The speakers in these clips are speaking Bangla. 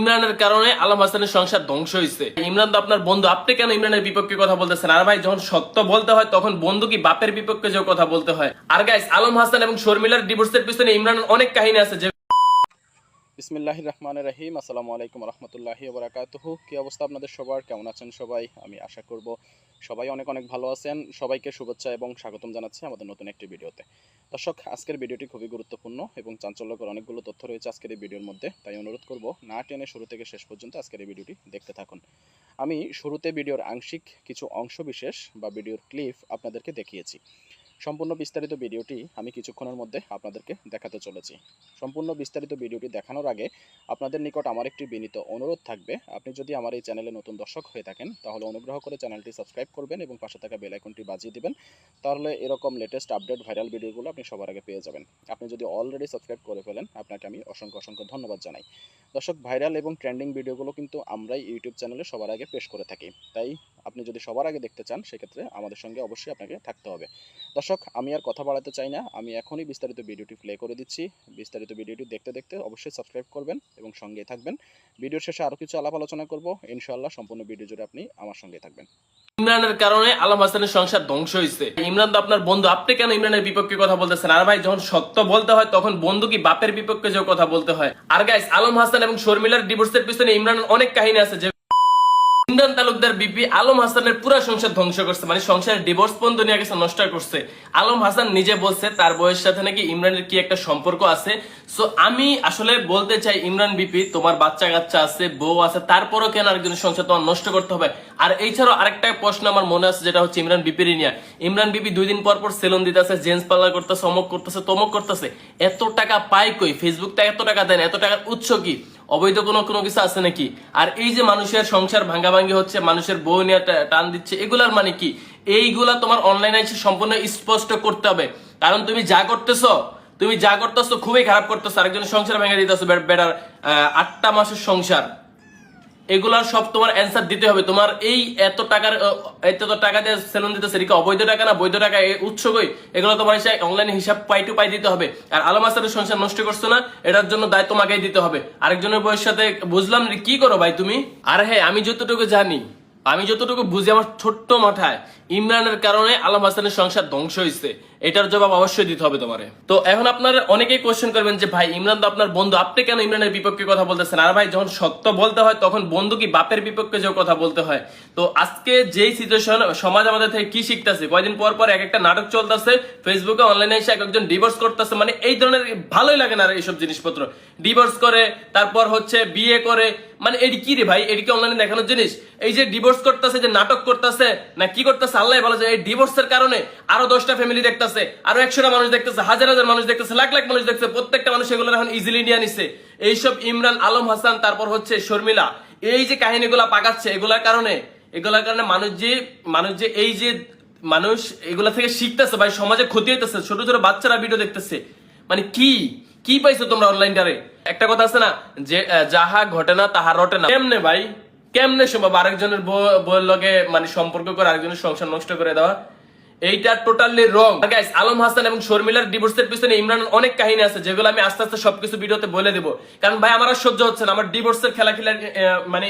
ইমরানের কারণে আলম হাসানের সংসার ধ্বংস হয়েছে ইমরান তো আপনার বন্ধু, আপনি কেন ইমরানের বিপক্ষে কথা বলতেছেন? আর ভাই, যখন সত্য বলতে হয়, তখন বন্ধু কি বাপের বিপক্ষে যে কথা বলতে হয়? আর গাইস আলম হাসান এবং শর্মিলার ডিভোর্সের পিছনে ইমরানের অনেক কাহিনী আছে যে বিসমিল্লাহির রহমানির রহিম। আসসালামু আলাইকুম রহমতুল্লাহি ওবরাকাতুহু কি অবস্থা আপনাদের সবার? কেমন আছেন সবাই? আমি আশা করব সবাই অনেক অনেক ভালো আছেন। সবাইকে শুভেচ্ছা এবং স্বাগতম জানাচ্ছি আমাদের নতুন একটি ভিডিওতে। দর্শক, আজকের ভিডিওটি খুবই গুরুত্বপূর্ণ এবং চাঞ্চল্যকর অনেকগুলো তথ্য রয়েছে আজকের এই ভিডিওর মধ্যে। তাই অনুরোধ করব, না টেনে শুরু থেকে শেষ পর্যন্ত আজকের এই ভিডিওটি দেখতে থাকুন। আমি শুরুতে ভিডিওর আংশিক কিছু অংশ বিশেষ বা ভিডিওর ক্লিপ আপনাদেরকে দেখিয়েছি। সম্পূর্ণ বিস্তারিত ভিডিওটি আমি কিছুক্ষণের মধ্যে আপনাদেরকে দেখাতে চলেছি। সম্পূর্ণ বিস্তারিত ভিডিওটি দেখানোর আগে আপনাদের নিকট আমার একটি বিনীত অনুরোধ থাকবে। আপনি যদি আমার এই চ্যানেলে নতুন দর্শক হয়ে থাকেন, তাহলে অনুগ্রহ করে চ্যানেলটি সাবস্ক্রাইব করবেন এবং পাশে থাকা বেল আইকনটি বাজিয়ে দিবেন। তাহলে এরকম লেটেস্ট আপডেট ভাইরাল ভিডিওগুলো আপনি সবার আগে পেয়ে যাবেন। আপনি যদি অলরেডি সাবস্ক্রাইব করে ফেলেন, আপনাকে আমি অসংখ্য অসংখ্য ধন্যবাদ জানাই। দর্শক ভাইরাল এবং ট্রেন্ডিং ভিডিওগুলো কিন্তু আমরাই ইউটিউব চ্যানেলে সবার আগে পেশ করে থাকি। তাই আপনি যদি সবার আগে দেখতে চান, সেক্ষেত্রে আমাদের সঙ্গে অবশ্যই আপনাকে থাকতে হবে। দর্শক, আমি আর কথা বাড়াতে চাই না। আমি এখনই বিস্তারিত ভিডিওটি প্লে করে দিচ্ছি। বিস্তারিত ভিডিওটি দেখতে দেখতে অবশ্যই সাবস্ক্রাইব করবেন এবং সঙ্গেই থাকবেন। ভিডিওর শেষে আরও কিছু আলাপ আলোচনা করব। ইনশাআল্লাহ সম্পূর্ণ ভিডিও জুড়ে আপনি আমার সঙ্গে থাকবেন। ইমরানের কারণে আলম হাসানের সংসার ধ্বংস হয়েছে ইমরান তো আপনার বন্ধু। আপনি কেন ইমরানের বিপক্ষে কথা বলতেছেন? আর ভাই, যখন সত্য বলতে হয়, তখন বন্ধু কি বাপের বিপক্ষে যে কথা বলতে হয়? আর গাইস আলম হাসান এবং শর্মিলার ডিভোর্সের পিছনে ইমরানের অনেক কাহিনী আছে যে ইমরান তালুকদার বিপি আলম হাসানের পুরো সংসার ধ্বংস করছে মানে সংসারের ডিভোর্স পর্যন্ত নিয়ে গেছে, নষ্ট করছে। আলম হাসান নিজে বলছে, তার বয়সের সাথে নাকি ইমরানের কি একটা সম্পর্ক আছে? সো আমি আসলে বলতে চাই, ইমরান বিপি তোমার বাচ্চা কাচ্চা আছে, বউ আছে, তারপরও কেন আরেকজনের সংসার তোমার নষ্ট করতে হবে? আর এছাড়াও আরেকটা প্রশ্ন আমার মনে আছে, যেটা হচ্ছে ইমরান বিপির নিয়ে। ইমরান বিপি দুই দিন পর পর সেলুন দিতেছে জেন্টস পার্লার করতেছে, অমক করতেছে, তমক করতেছে। এত টাকা পায় কই? ফেসবুক তা এত টাকা দেন এত টাকার উৎস কি? অবৈধ কোনো কোনো কিছু আছে নাকি? আর এই যে মানুষের সংসার ভাঙ্গাভাঙ্গি হচ্ছে, মানুষের বউ নিয়ে টান দিচ্ছে, এগুলার মানে কি? এইগুলা তোমার অনলাইনে এসে সম্পূর্ণ স্পষ্ট করতে হবে। কারণ তুমি যা করতেছো, তুমি যা করতেছো, খুবই খারাপ করতেছো আরেকজন সংসার ভেঙে দিতেছো বেটার আটটা মাসের সংসার। এগুলার সব তোমার অ্যান্সার দিতে হবে। তোমার এই এত টাকার এত টাকা দিয়ে সেলুন দিতেছে এটা অবৈধ টাকা না, বৈধ টাকা উৎস কই? এগুলো তোমার অনলাইনে হিসাব পাই টু পাই দিতে হবে। আর আলম আসারের সংসার নষ্ট করছ না, এটার জন্য দায় তোমাকেই দিতে হবে। আরেকজনের বয়সের সাথে বুঝলাম কি করো ভাই তুমি? আর হ্যাঁ আমি যতটুকু জানি, আমি যতটুকু বুঝি আমার ছোট্ট মাথায়, ইমরানের কারণে আলম হাসানের সংসার ধ্বংস হয়েছে এটার জবাব অবশ্যই দিতে হবে তোমারে। তো এখন আপনারা অনেকেই কোশ্চেন করবেন যে, ভাই, ইমরান তো আপনার বন্ধু, আপনি কেন ইমরানের বিপক্ষে কথা বলতেছেন? আর ভাই, যখন সত্য বলতে হয়, তখন বন্ধু কি বাপের বিপক্ষে যে কথা বলতে হয়? তো আজকে যেই সিচুয়েশন সমাজ আমাদের থেকে কি শিখতেছে? কয়দিন পর পর এক একটা নাটক চলতেছে ফেসবুকে অনলাইনে এসে এক একজন ডিভোর্স করতেছে মানে এই ধরনের ভালোই লাগে না এইসব জিনিসপত্র। ডিভোর্স করে, তারপর হচ্ছে বিয়ে করে মানে এটি কি রে ভাই? এটি কি অনলাইনে দেখানোর জিনিস? এই যে ডিভোর্স করতেছে, যে নাটক করতেছে, না কি করতেছে, আল্লাহ ভালো এই ডিভোর্সের কারণে আরও দশটা ফ্যামিলি দেখতেছে, আরও একশোটা মানুষ দেখতেছে, হাজার হাজার মানুষ দেখতেছে, লাখ লাখ মানুষ দেখতেছে, প্রত্যেকটা মানুষ এগুলো এখন ইজিলি নিয়ে নিছে। এইসব ইমরান, আলম হাসান, তারপর হচ্ছে শর্মিলা। এই যে কাহিনীগুলা পাকাচ্ছে, এগুলার কারণে এগুলার কারণে মানুষ যে মানুষ যে এই যে মানুষ এগুলা থেকে শিখতেছে ভাই, সমাজে ক্ষতি হইতেছে, ছোট ছোট বাচ্চারা ভিডিও দেখতেছে। মানে কি? কি পাইছো তোমরা অনলাইনটারে একটা কথা আছে না, যে যাহা ঘটে না, তাহা রটে না। কেমনে ভাই? কেমনে সম্ভব? আরেকজনের বউয়ের লগে মানে সম্পর্ক করে আরেকজনের সংসার নষ্ট করে দেওয়া? এইটা totally wrong guys Alam Hasan এবং শর্মিলার ডিভোর্সের পিছনে ইমরান অনেক কাহিনী আছে যেগুলো আমি আস্তে আস্তে সবকিছু ভিডিওতে বলে দেবো। কারণ ভাই আমার সহ্য হচ্ছে না। আমার ডিভোর্সের খেলা খেলা আহ, মানে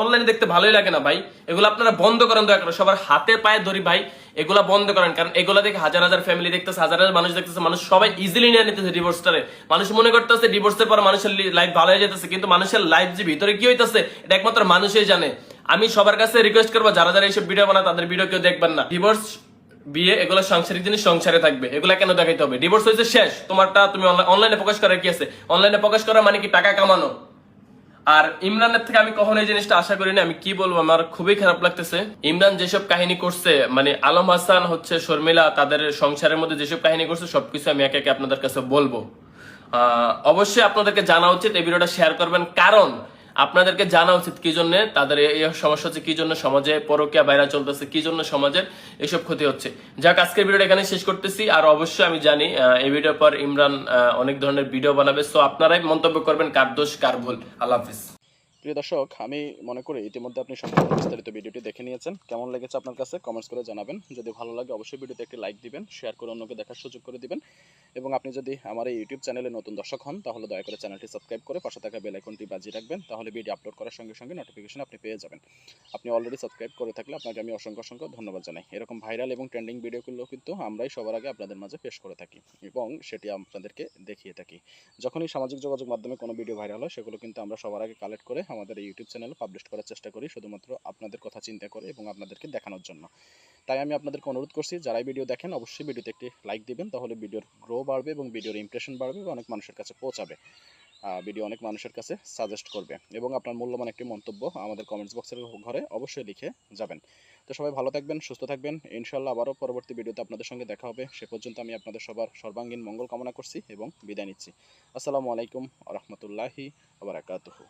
অনলাইনে দেখতে ভালোই লাগে না ভাই। এগুলো আপনারা বন্ধ করেন দয়া করে। সবার হাতে পায়ে ধরি ভাই এগুলা বন্ধ করেন। কারণ এগুলা দেখে হাজার হাজার ফ্যামিলি দেখতেছে হাজার হাজার মানুষ দেখতেছে। মানুষ সবাই ইজিলি নিয়ে নিতেছে ডিভোর্সটারে মানুষ মনে করতেছে ডিভোর্সের পর মানুষের লাইফ ভালো হয়ে যেতেছে কিন্তু মানুষের লাইফ যে ভিতরে কি হইতেছে এটা একমাত্র মানুষই জানে। আমি সবার কাছে রিকোয়েস্ট করব যারা যারা এইসব ভিডিও বানায় তাদের ভিডিও কেউ দেখবেন না। ডিভোর্স বিয়ে, এগুলো সাংসারিক জিনিস সংসারে থাকবে। এগুলা কেন দেখাইতে হবে? ডিভোর্স হয়েছে, শেষ। তোমারটা তুমি অনলাইনে প্রকাশ করার কি আছে? অনলাইনে প্রকাশ করা মানে কি টাকা কামানো? আর ইমরানের থেকে আমি কখনো এই জিনিসটা আশা করিনি, আমি কি বলব? আমার খুবই খারাপ লাগতেছে। ইমরান যেসব কাহিনী করছে মানে আলম হাসান হচ্ছে শর্মিলা, তাদের সংসারের মধ্যে যেসব কাহিনী করছে, সবকিছু আমি একে একে আপনাদের কাছে বলব। অবশ্যই আপনাদেরকে জানা উচিত, এই ভিডিওটা শেয়ার করবেন। কারণ আপনাদেরকে জানা উচিত কি জন্য তাদের এই সমস্যা হচ্ছে কি জন্য সমাজে পরকিয়া বাইরা চলতেছে, কি জন্য সমাজের এসব ক্ষতি হচ্ছে। যাক, আজকের ভিডিওটা এখানে শেষ করতেছি। আর অবশ্যই আমি জানি এই ভিডিওর পর ইমরান অনেক ধরনের ভিডিও বানাবে। সো আপনারাই মন্তব্য করবেন কার দোষ, কার ভুল। আল্লাহ হাফিজ। প্রিয় দর্শক, আমি মনে করি ইতিমধ্যে আপনি সম্পূর্ণ বিস্তারিত ভিডিওটি দেখে নিয়েছেন। কেমন লেগেছে আপনার কাছে? কমেন্টস করে জানাবেন। যদি ভালো লাগে, অবশ্যই ভিডিওতে একটি লাইক দিবেন, শেয়ার করে অন্যকে দেখার সুযোগ করে দিবেন। এবং আপনি যদি আমার এই ইউটিউব চ্যানেলে নতুন দর্শক হন, তাহলে দয়া করে চ্যানেলটি সাবস্ক্রাইব করে পাশে থাকা বেল আইকনটি বাজিয়ে রাখবেন, তাহলে ভিডিও আপলোড করার সঙ্গে সঙ্গে নোটিফিকেশন আপনি পেয়ে যাবেন। আপনি অলরেডি সাবস্ক্রাইব করে থাকলে আপনাকে আমি অসংখ্য অসংখ্য ধন্যবাদ জানাই। এরকম ভাইরাল এবং ট্রেন্ডিং ভিডিওগুলো কিন্তু আমরাই সবার আগে আপনাদের মাঝে পেশ করে থাকি এবং সেটি আপনাদেরকে দেখিয়ে থাকি। যখনই সামাজিক যোগাযোগ মাধ্যমে কোনো ভিডিও ভাইরাল হয়, সেগুলো কিন্তু আমরা সবার আগে কালেক্ট করে আমাদের ইউটিউব চ্যানেলে পাবলিশ করার চেষ্টা করি, শুধুমাত্র আপনাদের কথা চিন্তা করে এবং আপনাদেরকে দেখানোর জন্য। তাই আমি আপনাদেরকে অনুরোধ করছি, যারাই ভিডিও দেখেন, অবশ্যই ভিডিওতে একটি লাইক দিবেন, তাহলে ভিডিওর গ্রো বাড়বে এবং ভিডিওর ইমপ্রেশন বাড়বে এবং অনেক মানুষের কাছে পৌঁছাবে। ভিডিও অনেক মানুষের কাছে সাজেস্ট করবে। এবং আপনার মূল্যবান একটি মন্তব্য আমাদের কমেন্টস বক্সের ঘরে অবশ্যই লিখে যাবেন। তো সবাই ভালো থাকবেন, সুস্থ থাকবেন। ইনশাল্লাহ আবারও পরবর্তী ভিডিওতে আপনাদের সঙ্গে দেখা হবে। সে পর্যন্ত আমি আপনাদের সবার সর্বাঙ্গীন মঙ্গল কামনা করছি এবং বিদায় নিচ্ছি। আসসালামু আলাইকুম রহমতুল্লাহি আবরাকাতুহু